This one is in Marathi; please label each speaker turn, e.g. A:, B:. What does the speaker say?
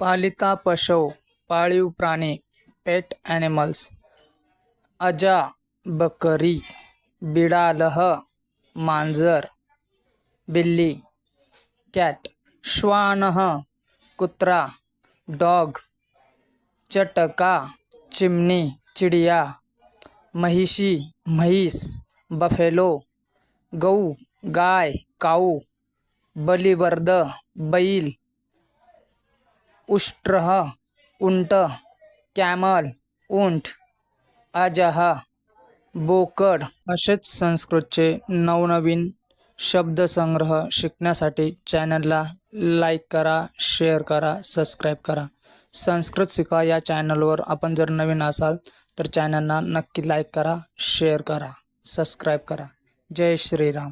A: पालिता पशु पाळीव प्राणी पेट ॲनिमल्स अजा बकरी बिडालह मांजर बिल्ली कॅट श्वानः कुत्रा डॉग चटका चिमणी चिडिया महिषी म्हैस बफेलो गऊ गाय काऊ बलिवर्द बैल उष्ट्रह उंट कॅमल उंट अजह बोकड असेच संस्कृतचे नवनवीन शब्दसंग्रह शिकण्यासाठी चॅनलला लाईक करा शेअर करा सबस्क्राईब करा. संस्कृत शिका या चॅनलवर आपण जर नवीन असाल तर चॅनलला नक्की लाईक करा शेअर करा सबस्क्राईब करा. जय श्रीराम.